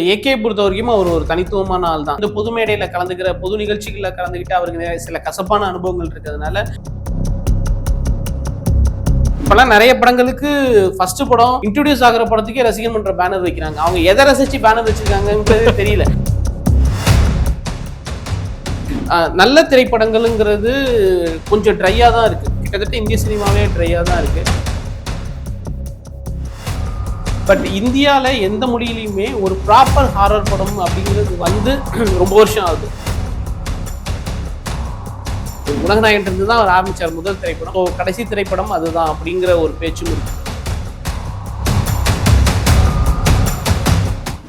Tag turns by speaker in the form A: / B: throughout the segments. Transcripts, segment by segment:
A: AK பொறுத்த வரைக்கும் அவர் ஒரு தனித்துவமான ஆள் தான். இந்த பொது மேடையில் கலந்துக்கிற பொது நிகழ்ச்சிகள்ல கலந்துக்கிட்டு அவருக்கு நிறைய சில கசப்பான அனுபவங்கள் இருக்கிறதுனால இப்பெல்லாம் நிறைய படங்களுக்கு ஃபர்ஸ்ட் படம் இன்ட்ரடியூஸ் ஆகிற படத்துக்கே ரசிகன் பண்ற பேனர் வைக்கிறாங்க. அவங்க எதை ரசிச்சு பேனர் வச்சிருக்காங்கன்றது தெரியல. நல்ல திரைப்படங்கள்ங்கிறது கொஞ்சம் ட்ரையாக தான் இருக்கு. கிட்டத்தட்ட இந்திய சினிமாவே ட்ரையாக தான் இருக்கு. பட் இந்தியாவில் எந்த மொழியிலையுமே ஒரு ப்ராப்பர் ஹாரர் படம் அப்படிங்கிறது வந்து ரொம்ப வருஷம் ஆகுது. உலகநாயகன் இருந்து தான் அவர் ஆரம்பிச்சார் முதல் திரைப்படம். So, கடைசி திரைப்படம் அதுதான் அப்படிங்கிற ஒரு பேச்சும் இருக்கு.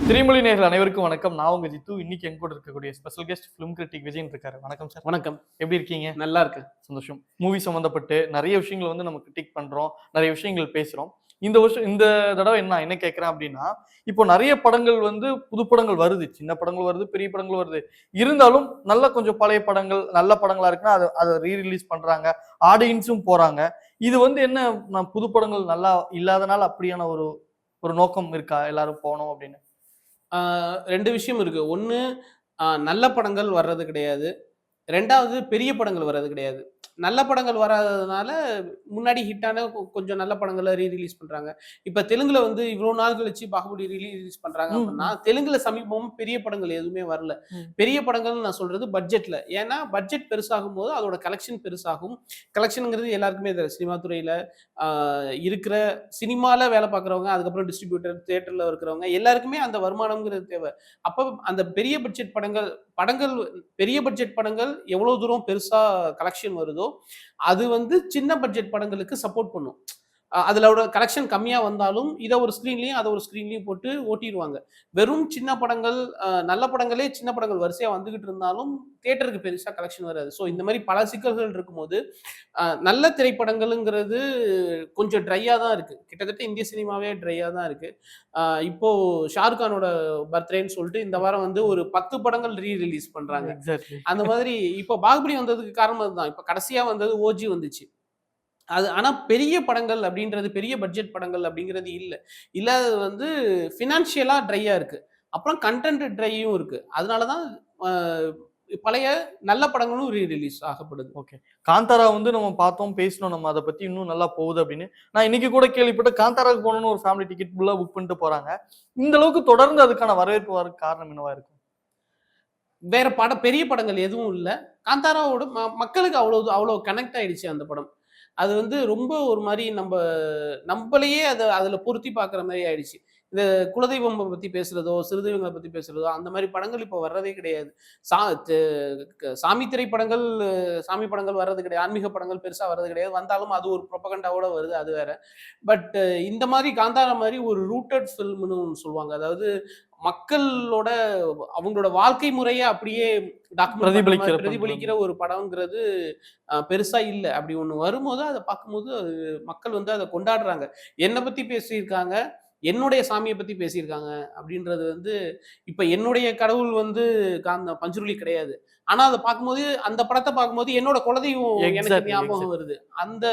B: திரிமொழி நேர்கள் அனைவருக்கும் வணக்கம். நான் உங்க ஜித்து. இன்னைக்கு எங்க கூட இருக்கக்கூடிய special guest film critic Vijayan இருக்காரு. வணக்கம் சார்.
A: வணக்கம்.
B: எப்படி இருக்கீங்க?
A: நல்லா இருக்கு
B: சந்தோஷம். மூவி சம்மந்தப்பட்டு நிறைய விஷயங்கள் வந்து நம்ம கிரிட்டிக் பண்றோம். நிறைய விஷயங்கள் பேசுறோம். இந்த வருஷம் இந்த தடவை என்ன என்ன கேட்குறேன் அப்படின்னா இப்போ நிறைய படங்கள் வந்து புது படங்கள் வருது. சின்ன படங்கள் வருது பெரிய படங்கள் வருது. இருந்தாலும் நல்ல கொஞ்சம் பழைய படங்கள் நல்ல படங்களா இருக்குன்னா அதை அதை ரீ ரிலீஸ் பண்றாங்க ஆடியன்ஸும் போறாங்க. இது வந்து என்ன நான் புது படங்கள் நல்லா இல்லாதனால அப்படியான ஒரு ஒரு நோக்கம் இருக்கா? எல்லாரும் போனோம் அப்படின்னு.
A: ரெண்டு விஷயம் இருக்கு. ஒன்று நல்ல படங்கள் வர்றது கிடையாது. ரெண்டாவது பெரிய படங்கள் வர்றது கிடையாது. நல்ல படங்கள் வராததுனால முன்னாடி ஹிட்டான கொஞ்சம் நல்ல படங்களை ரீ ரிலீஸ் பண்றாங்க. இப்ப தெலுங்குல வந்து இவ்வளவு நாள் கழிச்சு பாகுபலி ரிலீஸ் பண்றாங்க அப்படின்னா தெலுங்குல சமீபமும் பெரிய படங்கள் எதுவுமே வரல. பெரிய படங்கள் நான் சொல்றது பட்ஜெட்ல ஏன்னா பட்ஜெட் பெருசாகும் போது அதோட கலெக்ஷன் பெருசாகும். கலெக்ஷனுங்கிறது எல்லாருக்குமே தெரியும். சினிமா துறையில இருக்கிற சினிமால வேலை பார்க்குறவங்க அதுக்கப்புறம் டிஸ்ட்ரிபியூட்டர் தியேட்டர்ல இருக்கிறவங்க எல்லாருக்குமே அந்த வருமானம்ங்கிறது தேவை. அப்போ அந்த பெரிய பட்ஜெட் படங்கள் படங்கள் பெரிய பட்ஜெட் படங்கள் எவ்வளோ தூரம் பெருசாக கலெக்ஷன் வருதோ அது வந்து சின்ன பட்ஜெட் படங்களுக்கு சப்போர்ட் பண்ணும். அதுலோட கலெக்ஷன் கம்மியா வந்தாலும் இதை ஒரு ஸ்க்ரீன்லயும் அதை ஒரு ஸ்க்ரீன்லயும் போட்டு ஓட்டிடுவாங்க வெறும் சின்ன படங்கள் நல்ல படங்களே சின்ன படங்கள் வரிசையா வந்துகிட்டு இருந்தாலும் தியேட்டருக்கு பெருசா கலெக்ஷன் வராது. ஸோ இந்த மாதிரி பல சிக்கல்கள் இருக்கும்போது நல்ல திரைப்படங்களுங்கிறது கொஞ்சம் ட்ரையாக தான் இருக்கு. கிட்டத்தட்ட இந்திய சினிமாவே ட்ரையாக தான் இருக்கு. அஹ் இப்போ ஷாருக் கானோட பர்த்டேன்னு சொல்லிட்டு இந்த வாரம் வந்து ஒரு பத்து படங்கள் ரீ ரிலீஸ்
B: எக்ஸாக்ட்லி
A: அந்த மாதிரி இப்போ பாகுபலி வந்ததுக்கு காரணம் அதுதான். இப்போ கடைசியா வந்தது ஓஜி வந்துச்சு. அது ஆனா பெரிய படங்கள் அப்படின்றது பெரிய பட்ஜெட் படங்கள் அப்படிங்கிறது இல்லை. இல்லாதது வந்து ஃபினான்ஷியலா ட்ரையா இருக்கு. அப்புறம் கண்டென்ட் ட்ரையும் இருக்கு. அதனாலதான் அஹ், பழைய நல்ல படங்களும் ரீ ரிலீஸ் ஆகப்படுது.
B: காந்தாரா வந்து நம்ம பார்த்தோம் பேசணும் நம்ம அதை பத்தி இன்னும் நல்லா போகுது அப்படின்னு. நான் இன்னைக்கு கூட கேள்விப்பட்ட காந்தாராக்கு போகணும்னு ஒரு ஃபேமிலி டிக்கெட் ஃபுல்லா புக் பண்ணிட்டு போறாங்க. இந்த அளவுக்கு தொடர்ந்து அதுக்கான வரவேற்பு வரக்கு காரணம் என்னவா இருக்கும்?
A: வேற பட பெரிய படங்கள் எதுவும் இல்லை. காந்தாராவோட மக்களுக்கு அவ்வளோ அவ்வளோ கனெக்ட் ஆயிடுச்சு அந்த படம். அது வந்து ரொம்ப ஒரு மாதிரி நம்ம நம்மளையே அதை அதில் பொருத்தி பார்க்குற மாதிரி ஆயிடுச்சு. இந்த குலதெய்வம் பற்றி பேசுறதோ சிறுதெய்வங்களை பற்றி பேசுறதோ அந்த மாதிரி படங்கள் இப்போ வர்றதே கிடையாது. சா சாமி திரைப்படங்கள் சாமி படங்கள் வர்றது கிடையாது. ஆன்மீக படங்கள் பெருசாக வர்றது கிடையாது. வந்தாலும் அது ஒரு ப்ரொபகண்டாவோட வருது அது வேற. பட் இந்த மாதிரி காந்தாரா மாதிரி ஒரு ரூட்டட் ஃபில்ம்னு ஒன்று சொல்லுவாங்க. அதாவது மக்களோட அவங்களோட வாழ்க்கை முறையை அப்படியே
B: பிரதிபலிக்கிற.
A: பிரதிபலிக்கிற ஒரு படம்ங்கிறது பெருசா இல்லை அப்படி ஒண்ணு வரும்போது அதை பார்க்கும்போது அது மக்கள் வந்து அதை கொண்டாடுறாங்க என்னை பத்தி பேசியிருக்காங்க என்னுடைய சாமியை பத்தி பேசியிருக்காங்க அப்படின்றது வந்து இப்ப என்னுடைய கடவுள் வந்து காந்த பஞ்சுருளி கிடையாது ஆனா அதை பார்க்கும்போது அந்த படத்தை பார்க்கும்போது என்னோட குலதெய்வம் எனக்கு ஞாபகம். வருது அந்த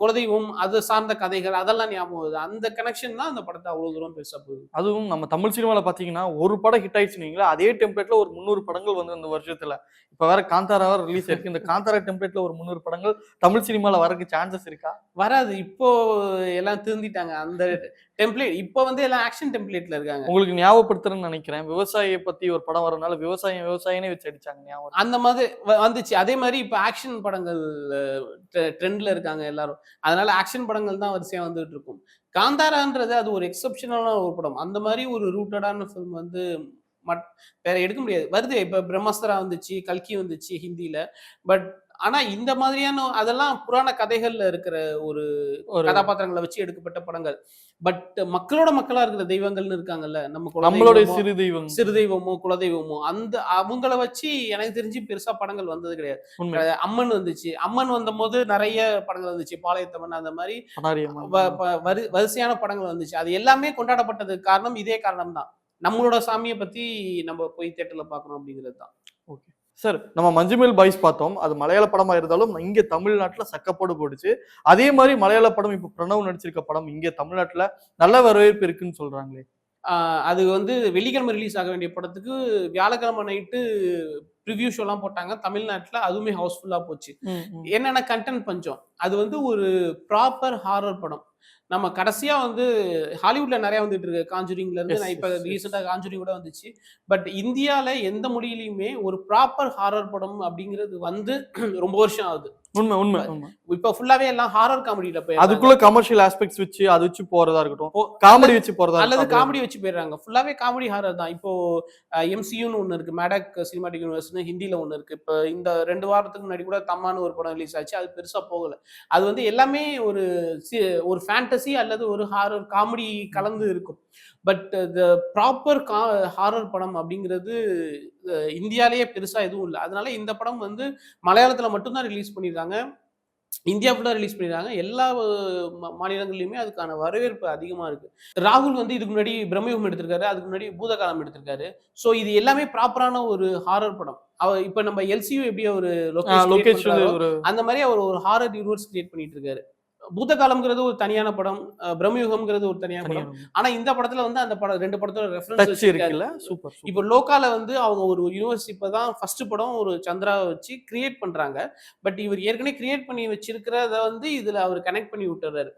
A: குலதெய்வம் அது சார்ந்த கதைகள் அதெல்லாம் ஞாபகம் வருது. அந்த கனெக்ஷன் தான் அந்த படத்தை அவ்வளவு தூரம் பெருசா போகுது.
B: அதுவும் நம்ம தமிழ் சினிமால பாத்தீங்கன்னா ஒரு படம் ஹிட் ஆயிடுச்சுனீங்களா அதே டெம்ப்ளேட்ல ஒரு முந்நூறு படங்கள் வந்து அந்த வருஷத்துல. இப்ப வேற காந்தாராவா ரிலீஸ் ஆயிருக்கு. இந்த காந்தாரா டெம்ப்ளேட்ல ஒரு முந்நூறு படங்கள் தமிழ் சினிமால வரக்கு சான்சஸ் இருக்கா?
A: வராது. இப்போ எல்லாம் திருந்திட்டாங்க. அந்த டெம்ப்ளேட் இப்போ வந்து எல்லாம் ஆக்ஷன் டெம்ப்ளேட்ல இருக்காங்க.
B: உங்களுக்கு ஞாபகப்படுத்துறேன்னு நினைக்கிறேன். விவசாயியை பத்தி ஒரு படம் வரனால விவசாயம் விவசாயினே வச்சு அடிச்சாங்க ஞாபகம்.
A: அந்த மாதிரி வந்துச்சு. அதே மாதிரி இப்போ ஆக்ஷன் படங்கள் ட்ரெண்ட்ல இருக்காங்க எல்லாரும். அதனால ஆக்ஷன் படங்கள் தான் வரிசையா வந்துட்டு இருக்கும். காந்தாரான்றது அது ஒரு எக்ஸப்ஷனலான ஒரு படம். அந்த மாதிரி ஒரு ரூட்டடான ஃபிலிம் வந்து மட் வேற எடுக்க முடியாது. வருது. இப்ப பிரம்மஸ்தரா வந்துச்சு கல்கி வந்துச்சு ஹிந்தில. பட் ஆனா இந்த மாதிரியான அதெல்லாம் புராண கதைகள்ல இருக்கிற ஒரு
B: ஒரு
A: கதாபாத்திரங்களை வச்சு எடுக்கப்பட்ட படங்கள். பட் மக்களோட மக்களா இருக்கிற தெய்வங்கள்னு இருக்காங்கல்ல நம்ம
B: நம்மளுடைய சிறு தெய்வம்.
A: சிறு தெய்வமோ குலதெய்வமோ அந்த அவங்கள வச்சு எனக்கு தெரிஞ்சு பெருசா படங்கள் வந்தது கிடையாது. அம்மன் வந்துச்சு. அம்மன் வந்தபோது நிறைய படங்கள் வந்துச்சு. பாளையத்தம்மன் அந்த மாதிரி வரிசையான படங்கள் வந்துச்சு. அது எல்லாமே கொண்டாடப்பட்டதுக்கு காரணம் இதே காரணம் தான் நம்மளோட சாமியை பத்தி நம்ம போய் தேட்டர்ல பார்க்கணும் அப்படிங்கிறது தான்.
B: சார் நம்ம மஞ்சுமேல் பாய்ஸ் பார்த்தோம். அது மலையாள படமா இருந்தாலும் இங்க தமிழ்நாட்டுல சக்கப்போடு போடுச்சு அதே மாதிரி மலையாள படம் இப்ப பிரணவ் நடிச்சிருக்க படம் இங்க தமிழ்நாட்டுல நல்ல வரவேற்பு இருக்குன்னு சொல்றாங்களே.
A: ஆஹ் அது வந்து வெள்ளிக்கிழமை ரிலீஸ் ஆக வேண்டிய படத்துக்கு வியாழக்கிழமை நைட்டு ப்ரிவ்யூ ஷோலாம் போட்டாங்க. தமிழ்நாட்டில் அதுவுமே ஹவுஸ்ஃபுல்லாக போச்சு. என்னென்ன கண்டென்ட் பஞ்சம். அது வந்து ஒரு ப்ராப்பர் ஹாரர் படம். நம்ம கடைசியா வந்து ஹாலிவுட்ல நிறைய வந்துட்டு இருக்கு. காஞ்சுரிங்ல இருந்து நான் இப்ப
B: yes, yes.
A: ரீசெண்டா காஞ்சுரிங் கூட வந்துச்சு. பட் இந்தியால எந்த மொழியிலயுமே ஒரு ப்ராப்பர் ஹாரர் படம் அப்படிங்கிறது வந்து ரொம்ப வருஷம் ஆகுது.
B: உண்மை உண்மை
A: இப்ப ஃபுல்லாவே எல்லாம் ஹாரர் காமெடியில போய்
B: அதுக்குள்ள கமர்ஷியல் ஆஸ்பெக்ட்ஸ் வச்சு அது வச்சு போறதா இருக்கட்டும். காமெடி வச்சு போறதா
A: அல்லது. காமெடி வச்சு போயிடுறாங்க. ஃபுல்லாவே காமெடி ஹாரர் தான். இப்போ எம்சியூன்னு ஒன்று இருக்கு. மேடக் சினிமாட்டிக் யூனிவர்ஸ்னு ஹிந்தில ஒன்று இருக்கு. இப்போ இந்த ரெண்டு வாரத்துக்கு முன்னாடி கூட தம்மான்னு ஒரு படம் ரிலீஸ் ஆச்சு. அது பெருசா போகல. அது வந்து எல்லாமே ஒரு ஒரு ஃபேண்டசி அல்லது ஒரு ஹாரர் காமெடி கலந்து இருக்கும். பட் த ப்ராப்பர் கா ஹாரர் படம் அப்படிங்கிறது இந்தியாலேயே பெருசா எதுவும் இல்லை. அதனால இந்த படம் வந்து மலையாளத்துல மட்டும்தான் ரிலீஸ் பண்ணியிருக்காங்க இந்தியா ஃபுல்லாக ரிலீஸ் பண்ணிடுறாங்க எல்லா மாநிலங்கள்லையுமே அதுக்கான வரவேற்பு அதிகமாக இருக்கு. ராகுல் வந்து இதுக்கு முன்னாடி பிரம்மயுகம் எடுத்திருக்காரு. அதுக்கு முன்னாடி பூதகாலம் எடுத்திருக்காரு. ஸோ இது எல்லாமே ப்ராப்பரான ஒரு ஹாரர் படம். அவ இப்போ நம்ம எல்சியூ எப்படி ஒரு அந்த மாதிரி அவர் ஒரு ஹாரர் யூனிவர்ஸ் கிரியேட் பண்ணிட்டு இருக்காரு. பூதகாலம்ங்கிறது ஒரு தனியான படம் பிரம்மயுகம்ங்கிறது ஒரு தனியான படம். ஆனா இந்த படத்துல வந்து அந்த படம் ரெண்டு படத்தோட ரெஃபரன்ஸ்
B: இருக்குல்ல? சூப்பர்
A: இப்போ லோக்கால வந்து அவங்க ஒரு யூனிவர்ஸ் இப்பதான் ஃபர்ஸ்ட் படம் ஒரு சந்திராவை வச்சு கிரியேட் பண்றாங்க. பட் இவர் ஏற்கனவே கிரியேட் பண்ணி வச்சிருக்கிறத வந்து இதுல அவர் கனெக்ட் பண்ணி விட்டுறாரு.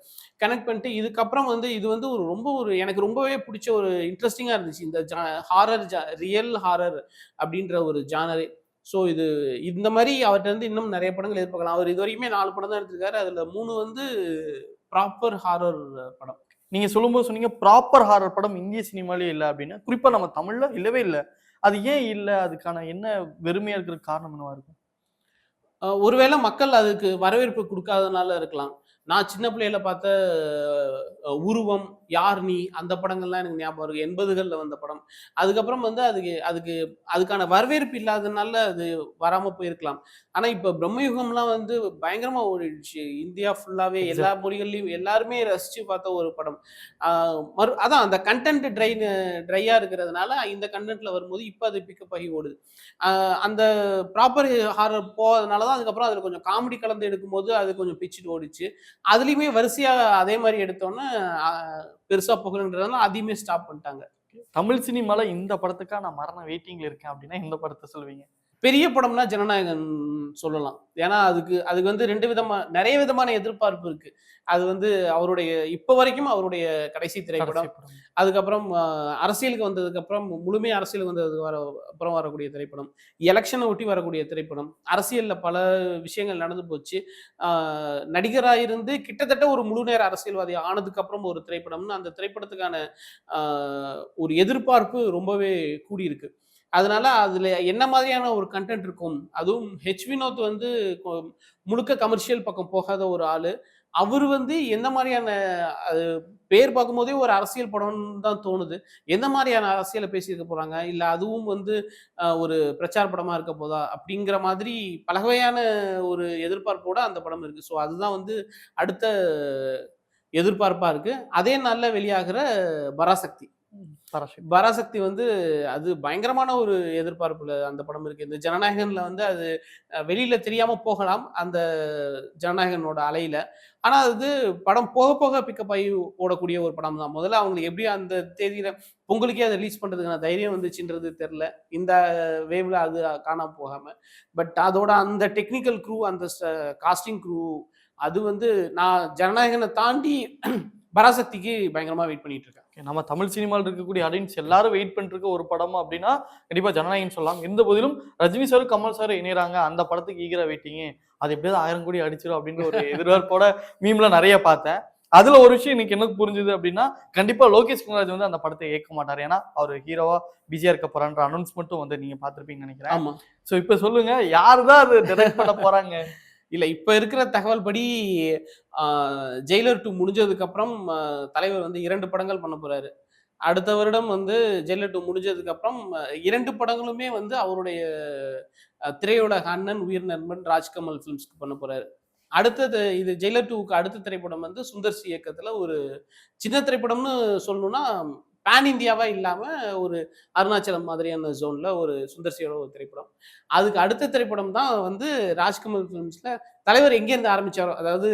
A: கனெக்ட் பண்ணிட்டு இதுக்கப்புறம் வந்து இது வந்து ஒரு ரொம்ப ஒரு எனக்கு ரொம்பவே பிடிச்ச ஒரு இன்ட்ரெஸ்டிங்கா இருந்துச்சு. இந்த ஹாரர் ரியல் ஹாரர் அப்படின்ற ஒரு ஜானரே ஸோ இது இந்த மாதிரி அவர்கிட்ட இன்னும் நிறைய படங்கள் எதிர்பார்க்கலாம். அவர் இது வரைக்குமே நாலு படம் தான் எடுத்திருக்காரு. அதுல மூணு வந்து ப்ராப்பர் ஹாரர் படம்.
B: நீங்க சொல்லும்போது சொன்னீங்க ப்ராப்பர் ஹாரர் படம் இந்திய சினிமாலே இல்ல அப்படின்னு குறிப்பா நம்ம தமிழ்ல இல்லவே இல்ல. அது ஏன் இல்ல? அதுக்கான என்ன வெறுமையா இருக்கிற காரணம் என்னவா இருக்கும்?
A: ஒருவேளை மக்கள் அதுக்கு வரவேற்பு கொடுக்காதனால இருக்கலாம். நான் சின்ன பிள்ளையில பார்த்த உருவம் யார் நீ அந்த படங்கள்லாம் எனக்கு ஞாபகம் இருக்கு எண்பதுகளில் வந்த படம். அதுக்கப்புறம் வந்து அதுக்கு அதுக்கு அதுக்கான வரவேற்பு இல்லாதனால அது வராம போயிருக்கலாம். ஆனா இப்ப பிரம்மயுகம்லாம் வந்து பயங்கரமா ஓடிடுச்சு. இந்தியா ஃபுல்லாவே எல்லா மொழிகள்லயும் எல்லாருமே ரசிச்சு பார்த்த ஒரு படம். மறு அதான் அந்த கண்டென்ட் ட்ரை ட்ரையா இருக்கிறதுனால இந்த கண்டென்ட்ல வரும்போது இப்போ அது பிக்கப் ஆகி ஓடுது. அந்த ப்ராப்பர் ஹாரர் போகிறதுனால தான் அதுக்கப்புறம் அதில் கொஞ்சம் காமெடி கலந்து எடுக்கும்போது அது கொஞ்சம் பிச்சுட்டு ஓடிச்சு. அதுலேயுமே வரிசையாக அதே மாதிரி எடுத்தோன்னே பெருசாக புகழ்ன்றதுனால அதையுமே ஸ்டாப் பண்ணிட்டாங்க.
B: தமிழ் சினிமால இந்த படத்துக்கா நான் மரண வெயிட்டிங்ல இருக்கேன் அப்படின்னா இந்த படத்தை சொல்லுவீங்க.
A: பெரிய படம்னா ஜனநாயகன் சொல்லலாம். ஏன்னா அதுக்கு அதுக்கு வந்து ரெண்டு விதமா நிறைய விதமான எதிர்பார்ப்பு இருக்கு. அது வந்து அவருடைய இப்போ வரைக்கும் அவருடைய கடைசி திரைப்படம். அதுக்கப்புறம் அரசியலுக்கு வந்ததுக்கு அப்புறம் முழுமையா அரசியலுக்கு வந்ததுக்கு வர அப்புறம் வரக்கூடிய திரைப்படம். எலெக்ஷனை ஒட்டி வரக்கூடிய திரைப்படம். அரசியல்ல பல விஷயங்கள் நடந்து போச்சு. ஆஹ், நடிகரா இருந்து கிட்டத்தட்ட ஒரு முழு நேர அரசியல்வாதி ஆனதுக்கு அப்புறம் ஒரு திரைப்படம்னு அந்த திரைப்படத்துக்கான ஆஹ், ஒரு எதிர்பார்ப்பு ரொம்பவே கூடியிருக்கு. அதனால அதுல என்ன மாதிரியான ஒரு கண்டென்ட் இருக்கும்? அதுவும் ஹெச் வினோத் வந்து முழுக்க கமர்ஷியல் பக்கம் போகாத ஒரு ஆளு. அவர் வந்து எந்த மாதிரியான அது பேர் பார்க்கும்போதே ஒரு அரசியல் படம்னு தான் தோணுது. எந்த மாதிரியான அரசியலை பேசியிருக்க போறாங்க? இல்ல அதுவும் வந்து ஒரு பிரச்சார படமா இருக்க போதா? அப்படிங்கிற மாதிரி பலகையான ஒரு எதிர்பார்ப்போட அந்த படம் இருக்கு. ஸோ அதுதான் வந்து அடுத்த எதிர்பார்ப்பா இருக்கு. அதே நாளில் வெளியாகிற பராசக்தி.
B: பராசக்தி.
A: பராசக்தி வந்து அது பயங்கரமான ஒரு எதிர்பார்ப்புல அந்த படம் இருக்கு. இந்த ஜனநாயகன்ல வந்து அது வெளியில தெரியாம போகலாம் அந்த ஜனநாயகனோட அலையில. ஆனா அது படம் போக போக பிக்கப் ஆகி ஓடக்கூடிய ஒரு படம் தான். முதல்ல அவங்களுக்கு எப்படி அந்த தேதியில பொங்கலுக்கே அதை ரிலீஸ் பண்றதுக்கான தைரியம் வந்துச்சுன்றது தெரில இந்த வேவ்ல அது காணாம போகாம. பட் அதோட அந்த டெக்னிக்கல் க்ரூ அந்த காஸ்டிங் க்ரூ அது வந்து நான் ஜனநாயகனை தாண்டி பராசக்திக்கு பயங்கரமா வெயிட் பண்ணிட்டு இருக்கேன்.
B: நம்ம தமிழ் சினிமாவில் இருக்கக்கூடிய ஆடியன்ஸ் எல்லாரும் வெயிட் பண்ணிட்டு இருக்க ஒரு படமா அப்படின்னா கண்டிப்பா ஜனநாயகன் சொல்லலாம். எந்த போதிலும் ரஜினி சார் கமல் சார் இணையறாங்க. அந்த படத்துக்கு ஈகிற வெயிட்டிங்க அது எப்படியாவது ஆயிரம் கோடி அடிச்சிடும் அப்படின்ற ஒரு எதிர்பார்ப்போட மீம்ல நிறைய பார்த்தேன். அதுல ஒரு விஷயம் எனக்கு என்ன புரிஞ்சுது அப்படின்னா கண்டிப்பா லோகேஷ் கனகராஜ் வந்து அந்த படத்தை ஏற்க மாட்டார். ஏன்னா அவர் ஹீரோவா பிஸியா இருக்க போறான்ற அனௌன்ஸ்மெண்ட்டும் வந்து நீங்க பார்த்திருப்பீங்கன்னு நினைக்கிறேன். சோ இப்ப சொல்லுங்க யாரு தான் அது டைரக்ட் பண்ண போறாங்க?
A: இல்ல இப்ப இருக்கிற தகவல் படி ஜெயிலர் டூ முடிஞ்சதுக்கு அப்புறம் தலைவர் வந்து இரண்டு படங்கள் பண்ண போறாரு. அடுத்த வருடம் வந்து ஜெயிலர் டூ முடிஞ்சதுக்கு அப்புறம் இரண்டு படங்களுமே வந்து அவருடைய திரையோட திரையுலக அண்ணன் உயிர் நண்பன் ராஜ்கமல் ஃபிலிம்ஸ்க்கு பண்ண போறாரு. அடுத்தது இது ஜெயிலர் டூவுக்கு அடுத்த திரைப்படம் வந்து சுந்தர் சி இயக்கத்துல ஒரு சின்ன திரைப்படம்னு சொல்லணும்னா பேன் இந்தியாவா இல்லாம ஒரு அருணாச்சலம் மாதிரியான ஜோன்ல ஒரு சுந்தர்சியோட ஒரு திரைப்படம். அதுக்கு அடுத்த திரைப்படம் தான் வந்து ராஜ்கமல் ஃபிலிம்ஸ்ல தலைவர் எங்க இருந்து ஆரம்பிச்சாரோ அதாவது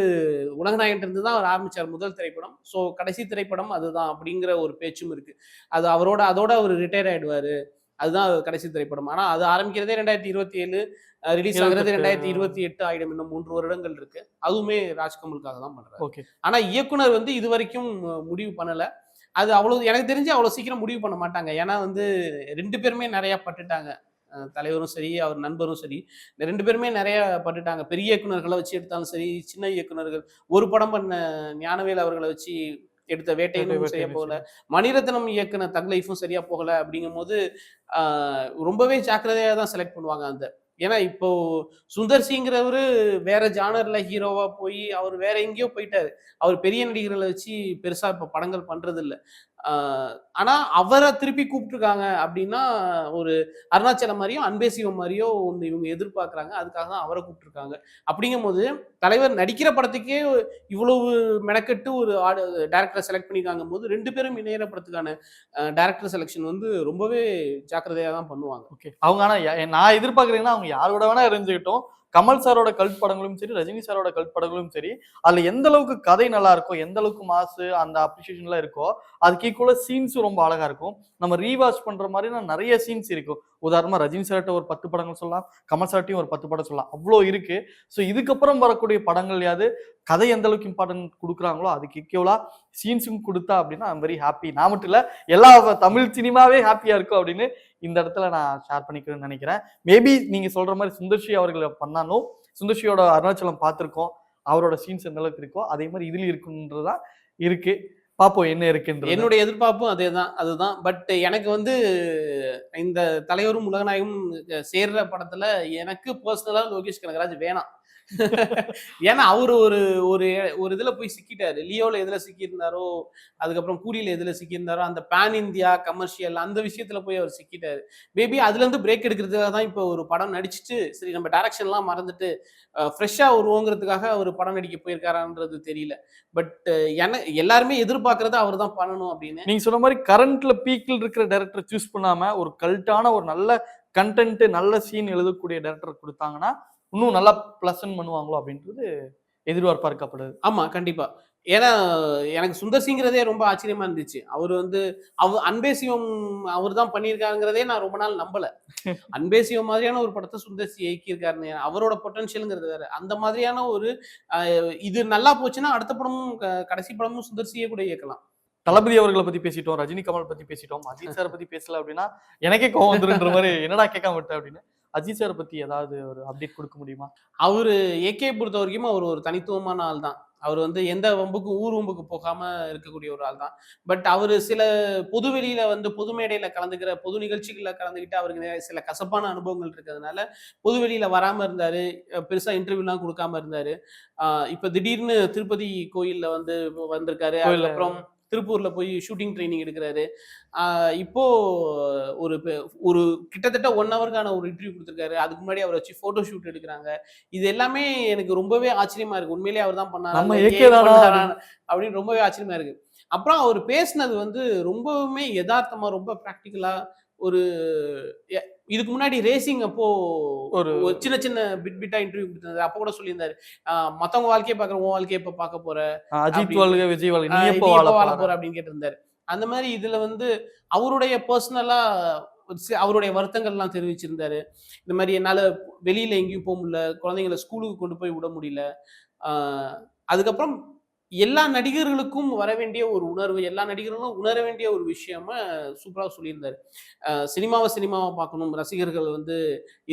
A: உலகநாயகன் இருந்து தான் அவர் ஆரம்பிச்சார் முதல் திரைப்படம். ஸோ கடைசி திரைப்படம் அதுதான் அப்படிங்கிற ஒரு பேச்சும் இருக்கு. அது அவரோட அதோட அவர் ரிட்டையர் ஆயிடுவாரு. அதுதான் கடைசி திரைப்படம். ஆனா அது ஆரம்பிக்கிறதே ரெண்டாயிரத்தி இருபத்தி ஏழு ரிலீஸ் ஆகுறது. ரெண்டாயிரத்தி இருபத்தி எட்டு ஆயிடும். இன்னும் மூன்று வருடங்கள் இருக்கு. அதுவுமே ராஜ்கமலுக்காக தான் பண்றாரு. ஆனா இயக்குனர் வந்து இது வரைக்கும் முடிவு பண்ணல. அது அவ்வளவு எனக்கு தெரிஞ்சு அவ்வளவு சீக்கிரம் முடிவு பண்ண மாட்டாங்க. ஏன்னா வந்து ரெண்டு பேருமே நிறைய பட்டுட்டாங்க. தலைவரும் சரி அவர் நண்பரும் சரி. ரெண்டு பேருமே நிறைய பட்டுட்டாங்க. பெரிய இயக்குனர்களை வச்சு எடுத்தாலும் சரி சின்ன இயக்குனர்கள் ஒரு படம் பண்ண ஞானவேல் அவர்களை வச்சு எடுத்த வேட்டையும் சரியா போகல. மணிரத்னம் இயக்குன தக் லைஃபும் சரியா போகல அப்படிங்கும் போது ரொம்பவே ஜாக்கிரதையா தான் செலக்ட் பண்ணுவாங்க அந்த ஏன்னா இப்போ சுந்தர் சிங்கிறவரு வேற ஜானர்ல ஹீரோவா போய் அவர் வேற எங்கேயோ போயிட்டாரு. அவர் பெரிய நடிகர்களை வச்சு பெருசா இப்ப படங்கள் பண்றது இல்லை ஆனால் அவரை திருப்பி கூப்பிட்டுருக்காங்க அப்படின்னா ஒரு அருணாச்சலம் மாதிரியோ அன்பே சிவம் மாதிரியோ ஒன்று இவங்க எதிர்பார்க்குறாங்க. அதுக்காக தான் அவரை கூப்பிட்டுருக்காங்க. அப்படிங்கும்போது தலைவர் நடிக்கிற படத்துக்கே இவ்வளவு மெனக்கெட்டு ஒரு ஆடு டேரக்டரை செலக்ட் பண்ணியிருக்காங்க போது ரெண்டு பேரும் இணையிற படத்துக்கான டேரக்டர் செலெக்ஷன் வந்து ரொம்பவே ஜாக்கிரதையாக தான் பண்ணுவாங்க.
B: ஓகே அவங்க ஆனால் நான் எதிர்பார்க்குறீங்கன்னா அவங்க யாரோட வேணா இருந்துகிட்டோம் கமல் சாரோட கல்ட் படங்களும் சரி ரஜினி சாரோட கல்ட் படங்களும் சரி அதுல எந்த அளவுக்கு கதை நல்லா இருக்கோ எந்த அளவுக்கு மாசு அந்த அப்ரிசியேஷன்லாம் இருக்கோ அதுக்கு ஈக்குவலாக சீன்ஸும் ரொம்ப அழகா இருக்கும். நம்ம ரீவாஷ் பண்ற மாதிரி நிறைய சீன்ஸ் இருக்கும் உதாரணமா ரஜினி சார்ட்ட ஒரு பத்து படங்கள் சொல்லலாம். கமல் சார்ட்டையும் ஒரு பத்து படம் சொல்லலாம். அவ்வளோ இருக்கு. ஸோ இதுக்கப்புறம் வரக்கூடிய படங்கள் யாது? கதை எந்த அளவுக்கு இம்பார்ட்டன்ட் கொடுக்குறாங்களோ அதுக்கு ஈக்குவலாக சீன்ஸும் கொடுத்தா அப்படின்னா ஐம் வெரி ஹாப்பி நான் மட்டும் இல்லை எல்லா தமிழ் சினிமாவே ஹாப்பியா இருக்கும் அப்படின்னு இந்த இடத்துல நான் ஷேர் பண்ணிக்கிறேன்னு நினைக்கிறேன். மேபி நீங்க சொல்ற மாதிரி சுந்தர்ஷி அவர்களை பண்ணாலும் சுந்தர்ஷியோட அருணாச்சலம் பார்த்துருக்கோம். அவரோட சீன்ஸ் எந்த அளவுக்கு இருக்கோ அதே மாதிரி இதுல இருக்குன்றதான் இருக்கு. பார்ப்போம் என்ன இருக்குன்ற
A: என்னுடைய எதிர்பார்ப்பும் அதே தான் அதுதான். பட் எனக்கு வந்து இந்த தலைவரும் உலகநாயகம் சேர்ற படத்துல எனக்கு பர்சனலா லோகேஷ் கனகராஜ் வேணாம். ஏன்னா அவர் ஒரு ஒரு ஒரு இதுல போய் சிக்கிட்டாரு. லியோல எதுல சிக்கியிருந்தாரோ அதுக்கப்புறம் கூலியில எதுல சிக்கியிருந்தாரோ அந்த பேன் இந்தியா கமர்ஷியல் அந்த விஷயத்துல போய் அவர் சிக்கிட்டாரு. மேபி அதுல இருந்து பிரேக் எடுக்கிறதுக்காக தான் இப்போ ஒரு படம் நடிச்சுட்டு சரி நம்ம டேரக்ஷன்லாம் மறந்துட்டு ஃப்ரெஷ்ஷா உருவோங்கிறதுக்காக அவர் படம் நடிக்க போயிருக்காரான்றது தெரியல. பட் என எல்லாருமே எதிர்பார்க்கறது அவர் தான் பண்ணணும் அப்படின்னு.
B: நீங்க சொன்ன மாதிரி கரண்ட்ல பீக்கில் இருக்கிற டேரக்டர் சூஸ் பண்ணாம ஒரு கல்ட்டான ஒரு நல்ல கண்டென்ட் நல்ல சீன் எழுதக்கூடிய டேரக்டர் கொடுத்தாங்கன்னா இன்னும் நல்லா பிளசன் பண்ணுவாங்களோ அப்படின்றது எதிர்பார்ப்பார்க்கப்படுது.
A: ஆமா கண்டிப்பா. ஏன்னா எனக்கு சுந்தர் சிங்கிறதே ரொம்ப ஆச்சரியமா இருந்துச்சு. அவர் வந்து அவ அன்பே சிவம் அவர் தான் பண்ணியிருக்காங்கிறதே நான் ரொம்ப நாள் நம்பல. அன்பே சிவம் மாதிரியான ஒரு படத்தை சுந்தர் சி இயக்கியிருக்காருன்னு அவரோட பொட்டன்ஷியலுங்கிறது வேற. அந்த மாதிரியான ஒரு இது நல்லா போச்சுன்னா அடுத்த படமும் கடைசி படமும் சுந்தர் சியை கூட இயக்கலாம்.
B: தளபதி அவர்களை பத்தி பேசிட்டோம் ரஜினி கமல் பத்தி பேசிட்டோம் அஜித் சார் பத்தி பேசல அப்படின்னா எனக்கே கோவம் வந்துருன்ற மாதிரி என்னடா கேட்காம விட்ட அப்படின்னு. அஜித் சார் பத்தி ஏதாவது ஒரு அப்டேட் கொடுக்க முடியுமா?
A: அவரு ஏகே பொறுத்த வரைக்கும் அவர் ஒரு தனித்துவமான ஆள் தான். அவர் வந்து எந்த வம்புக்கும் ஊர் வம்புக்கு போகாம இருக்கக்கூடிய ஒரு ஆள் தான். பட் அவர் சில பொது வெளியில வந்து பொது மேடையில கலந்துக்கிற பொது நிகழ்ச்சிகள்ல கலந்துக்கிட்டு அவருக்கு சில கசப்பான அனுபவங்கள் இருக்கிறதுனால பொது வெளியில வராம இருந்தாரு. பெருசா இன்டர்வியூலாம் கொடுக்காம இருந்தாரு. இப்ப திடீர்னு திருப்பதி கோயில்ல வந்து வந்திருக்காரு. அதுக்கப்புறம் திருப்பூர்ல போய் ஷூட்டிங் ட்ரைனிங் எடுக்கிறாரு. இப்போ ஒரு ஒரு கிட்டத்தட்ட ஒன் ஹவருக்கான ஒரு இன்டர்வியூ கொடுத்துருக்காரு. அதுக்கு முன்னாடி அவரை வச்சு போட்டோ ஷூட் எடுக்கிறாங்க. இது எல்லாமே எனக்கு ரொம்பவே ஆச்சரியமா இருக்கு. உண்மையிலேயே அவர் தான் பண்ணாரா? அப்படின்னு ரொம்பவே ஆச்சரியமா இருக்கு. அப்புறம் அவர் பேசினது வந்து ரொம்பவுமே யதார்த்தமா ரொம்ப ப்ராக்டிக்கலா ஒரு இதுக்கு முன்னாடி ரேசிங் அப்போ ஒரு சின்ன சின்ன பிட் பிட்டா இன்டர்வியூ கொடுத்தாரு அப்போ கூட சொல்லியிருந்தாரு. மத்தவங்க வாழ்க்கையை பார்க்குற உன் வாழ்க்கையை எப்ப பார்க்க போற?
B: அஜித் வாழ்க விஜய் வாழ்க வாழ போற?
A: அப்படின்னு கேட்டிருந்தாரு. அந்த மாதிரி இதுல வந்து அவருடைய பர்சனலா அவருடைய வருத்தங்கள்லாம் தெரிவிச்சிருந்தாரு. இந்த மாதிரி என்னால வெளியில எங்கேயும் போக முடியல. குழந்தைங்களை ஸ்கூலுக்கு கொண்டு போய் விட முடியல. ஆஹ் அதுக்கப்புறம் எல்லா நடிகர்களுக்கும் வர வேண்டிய ஒரு உணர்வு எல்லா நடிகர்களும் உணர வேண்டிய ஒரு விஷயமா சூப்பரா சொல்லியிருந்தாரு. சினிமாவை சினிமாவை பார்க்கணும். ரசிகர்கள் வந்து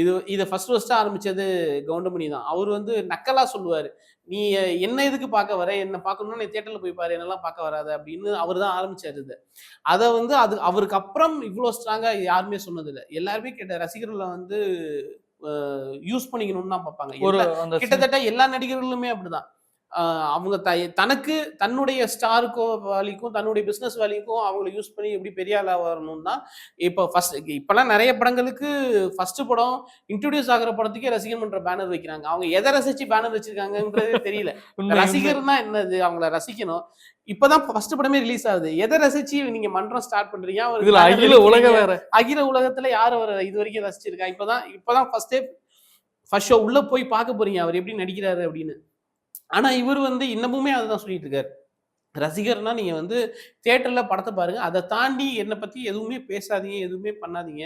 A: இது இதை ஃபர்ஸ்ட் ஃபர்ஸ்ட் ஆரம்பிச்சது கவுண்டமணி தான். அவர் வந்து நக்கலா சொல்லுவாரு. நீ என்ன எதுக்கு பார்க்க வர? என்ன பார்க்கணும்னா நீ தியேட்டர்ல போய் பாரு. என்னெல்லாம் பார்க்க வராத? அப்படின்னு அவர் தான் ஆரம்பிச்சாரு இதை. அதை வந்து அது அவருக்கு அப்புறம் இவ்வளோ ஸ்ட்ராங்கா யாருமே சொன்னதில்லை. எல்லாருமே கேட்ட ரசிகர்களை வந்து யூஸ் பண்ணிக்கணும்னு தான் பார்ப்பாங்க. கிட்டத்தட்ட எல்லா நடிகர்களுமே அப்படிதான். அவங்க த தனக்கு தன்னுடைய ஸ்டாருக்கோ வேலைக்கும் தன்னுடைய பிஸ்னஸ் வேலைக்கும் அவங்கள யூஸ் பண்ணி எப்படி பெரிய ஆளா வரணும் தான் இப்போ ஃபர்ஸ்ட் இப்போல்லாம் நிறைய படங்களுக்கு ஃபர்ஸ்ட் படம் இன்ட்ரடியூஸ் ஆகிற படத்துக்கே ரசிகர் மன்ற பேனர் வைக்கிறாங்க. அவங்க எதை ரசிச்சு பேனர் வச்சிருக்காங்கன்றதே தெரியல. ரசிகர்னா என்னது? அவங்கள ரசிக்கணும். இப்பதான் ஃபர்ஸ்ட் படமே ரிலீஸ் ஆகுது. எதை ரசிச்சு நீங்க மன்றம் ஸ்டார்ட் பண்றீங்க?
B: இதுல அகில உலக. வேற.
A: அகில உலகத்துல யார் அவர் இது வரைக்கும் ரசிச்சிருக்கா? இப்பதான் இப்பதான் ஃபர்ஸ்டே ஃபர்ஸ்ட் ஷோ உள்ள போய் பார்க்க போறீங்க. அவர் எப்படி நடிக்கிறாரு அப்படின்னு. ஆனால் இவர் வந்து இன்னமுமே அதை தான் சொல்லிட்டு இருக்காரு. ரசிகர்னா நீங்கள் வந்து தேட்டரில் படத்தை பாருங்க. அதை தாண்டி என்னை பற்றி எதுவுமே பேசாதீங்க எதுவுமே பண்ணாதீங்க.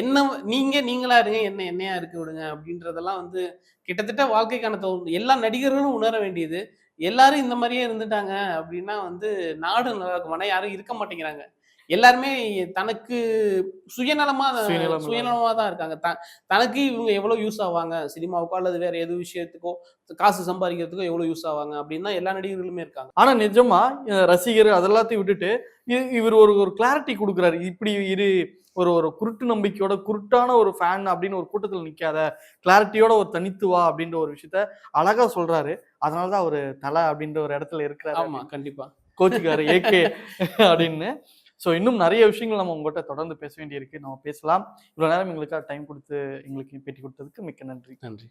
A: என்ன நீங்கள் நீங்களா இருங்க என்ன என்னையா இருக்க விடுங்க அப்படின்றதெல்லாம் வந்து கிட்டத்தட்ட வாழ்க்கைக்கான எல்லா நடிகர்களும் உணர வேண்டியது. எல்லாரும் இந்த மாதிரியே இருந்துட்டாங்க அப்படின்னா வந்து நாடு நல்லா இருக்கும் ஆனால் யாரும் இருக்க மாட்டேங்கிறாங்க. எல்லாருமே தனக்கு சுயநலமா
B: சுயநலம்
A: தான் இருக்காங்க. தனக்கு இவங்க எவ்வளவு யூஸ் ஆவாங்க? சினிமாவுக்கோ அல்லது வேற எது விஷயத்துக்கோ காசு சம்பாதிக்கிறதுக்கோ எவ்வளவு யூஸ் ஆவாங்க? அப்படின்னு தான் எல்லா நடிகர்களுமே இருக்காங்க.
B: ஆனா நிஜமா ரசிகர் அதெல்லாத்தையும் விட்டுட்டு இவர் ஒரு ஒரு கிளாரிட்டி கொடுக்குறாரு. இப்படி இரு ஒரு ஒரு குருட்டு நம்பிக்கையோட குருட்டான ஒரு ஃபேன் அப்படின்னு ஒரு கூட்டத்துல நிக்காத கிளாரிட்டியோட ஒரு தனித்து வா அப்படின்ற ஒரு விஷயத்த அழகா சொல்றாரு. அதனாலதான் அவரு தலை அப்படின்ற ஒரு இடத்துல இருக்கிறாரு.
A: ஆமா கண்டிப்பா.
B: கோச்சுக்காரு ஏகே அப்படின்னு. ஸோ இன்னும் நிறைய விஷயங்கள் நம்ம உங்கள்கிட்ட தொடர்ந்து பேச வேண்டியிருக்கு. நம்ம பேசலாம். இவ்வளோ நேரம் எங்களுக்காக டைம் கொடுத்து எங்களுக்கு பேட்டி கொடுத்ததுக்கு மிக்க நன்றி.
A: நன்றி.